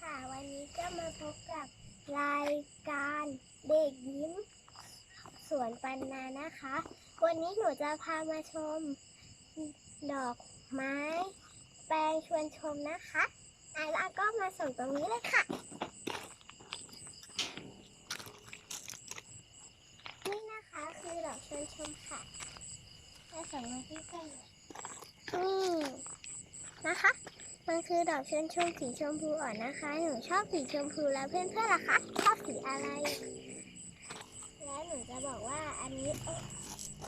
ค่ะ วันนี้ก็มาพบกับรายการเด็กยิ้ม สวนปันนานะคะ วันนี้หนูจะพามาชม ดอกไม้ แปลงชวนชมนะคะอะแล้วก็มาส่งตรงนี้เลยค่ะ นี่นะคะคือดอกชวนชมค่ะจะส่งมาที่ใกล้ๆหน่อยนี่นะคะ มันคือดอกชวนชมสีชมพูอ่อนนะคะ หนูชอบสีชมพูแล้วเพื่อนๆล่ะคะชอบสีอะไร แล้วหนูจะบอกว่าอันนี้เอ้ย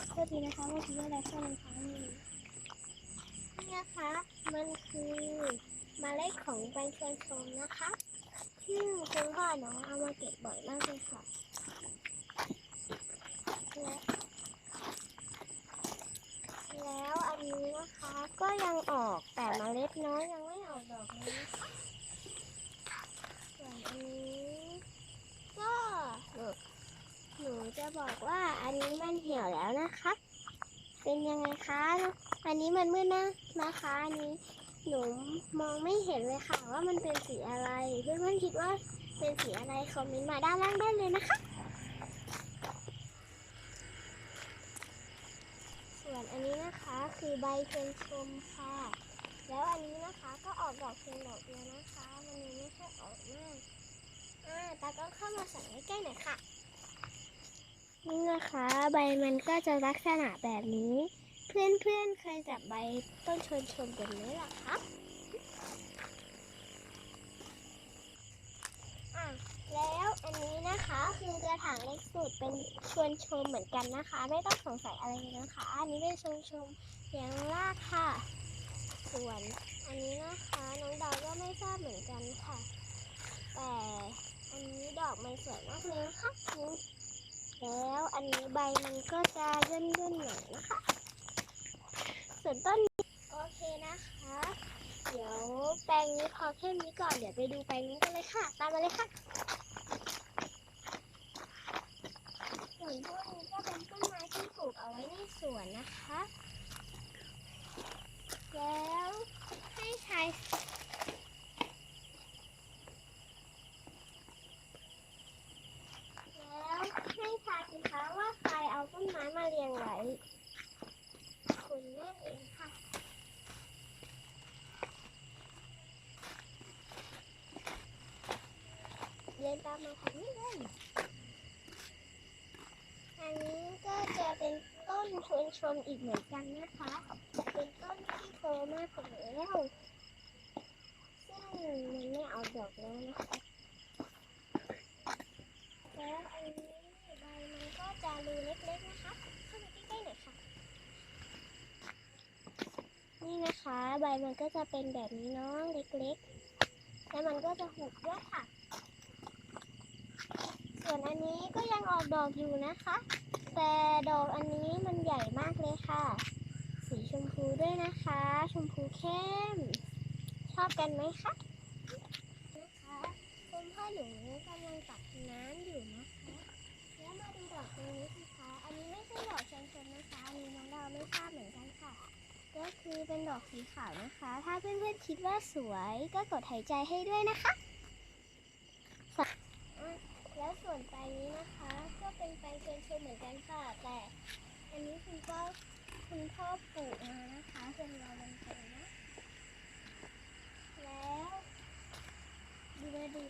โทษทีนะคะเมื่อกี้อะไรเข้าในท้องนี่นะคะ มันคือมเมล็ดของใบชวนชมนะคะซึ่งคุณพ่อหนูเอามาเก็บบ่อยมากเลยค่ะและแล้วอันนี้นะคะก็ยังอ ส่วนอันนี้ก็หนูจะบอกว่าอันนี้มันเหี่ยวแล้วนะคะเป็นยังไงคะ อันนี้มันมืดนะนะคะอันนี้หนูมองไม่เห็นเลยค่ะ ว่ามันเป็นสีอะไร เพื่อนๆคิดว่าเป็นสีอะไรคอมเมนต์มาด้านล่างได้เลยนะคะ ส่วนอันนี้นะคะคือใบเทียนชมค่ะ แล้วอันนี้นะคะก็ออกดอกเพียงดอกเดียวนะคะ มันยังไม่ค่อยออกมากอ่าตาก็เข้ามาสั่งใกล้ๆหน่อยค่ะ นี่นะคะใบมันก็จะลักษณะแบบนี้ เพื่อนๆเคยจับใบต้นชวนชมกันไหมล่ะคะอะแล้วอันนี้นะคะคือกระถางเล็กสุดเป็นชวนชมเหมือนกันนะคะ ไม่ต้องสงสัยอะไรเลยนะคะ อันนี้เป็นชวนชมเลี้ยงรากค่ะ ส่วน อันนี้นะคะน้องดาวก็ไม่ทราบเหมือนกันค่ะ แต่อันนี้ดอกมันสวยมากเลยนะคะแล้วอันนี้ใบมันก็จะย่นๆหน่อยนะคะ ส่วนต้นนี้โอเคนะคะ เดี๋ยวแปลงนี้พอแค่นี้ก่อนเดี๋ยวไปดูแปลงนี้กันเลยค่ะ ตามมาเลยค่ะ ส่วนพวกนี้ก็เป็นต้นไม้ที่ปลูกเอาไว้ในสวนนะคะ แล้วให้ทายแล้วให้ทายสิคะว่าใครเอาต้นไม้มาเรียงไว้ คุณแม่เองค่ะ เดิน ตามมาทางนี้เลย อันนี้ก็จะเป็นต้นชวนชมอีกเหมือนกันนะคะ เป็นต้นที่โตมากกว่าแล้วซึ่งมันไม่เอาดอกแล้วนะคะ แล้วอันนี้ใบมันก็จะรูเล็กๆนะคะ เข้ามาใกล้ๆหน่อยค่ะ นี่นะคะ ใบมันก็จะเป็นแบบนี้เนาะเล็กๆ แล้วมันก็จะหุบด้วยค่ะ ส่วนอันนี้ก็ยังออกดอกอยู่นะคะ แต่ดอกอันนี้มันใหญ่มากเลยค่ะ สีชมพูด้วยนะคะ ชมพูเข้ม ชอบกันไหมคะนะคะคุณพ่อหนูกำลังตักน้ำอยู่นะคะแล้วมาดูดอกตรงนี้สิคะ อันนี้ไม่ใช่ดอกชมชมนะคะอันนี้น้องดาวไม่ทราบเหมือนกันค่ะ ก็คือเป็นดอกสีขาวนะคะ ถ้าเพื่อนๆคิดว่าสวยก็กดหายใจให้ด้วยนะคะ แล้วส่วนแปลงนี้นะคะ ก็เป็นแปลงเชิญชมเหมือนกันค่ะ แต่อันนี้คุณพ่อคุณพ่อปลูกมานะคะจนเรามันโตนะ แล้วดูมาดู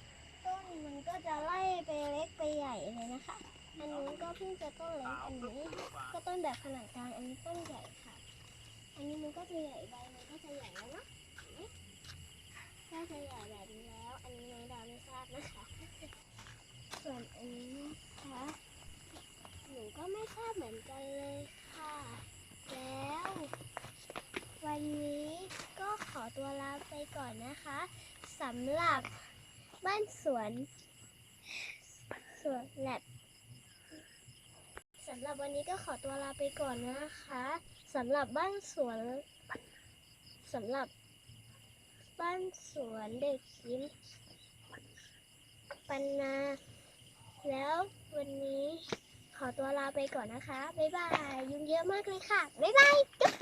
ต้นมันก็จะไล่ไปเล็กไปใหญ่เลยนะคะ อันนู้ก็เพิ่งจะต้นเล็กอันนี้ ก็ต้นแบบขนาดกลางอันนี้ต้นใหญ่ค่ะ อันนี้มันก็จะใหญ่ใบมันก็จะใหญ่แล้วเนาะเห็นไหมก็จะใหญ่แบบนี้แล้ว อันนี้น้องดาวไม่ทราบนะคะ ส่วนอันนี้นะคะหนูก็ไม่ทราบเหมือนกันเลยค่ะ แล้ว วันนี้ก็ขอตัวลาไปก่อนนะคะสำหรับบ้านสวน สวนแลบสำหรับวันนี้ก็ขอตัวลาไปก่อนนะคะสำหรับบ้านสวนสำหรับบ้านสวนเด็กยิ้มปันนา แล้ววันนี้ขอตัวลาไปก่อนนะคะ บ๊ายบาย ยุงเยอะมากเลยค่ะ บ๊ายบายจ๊บ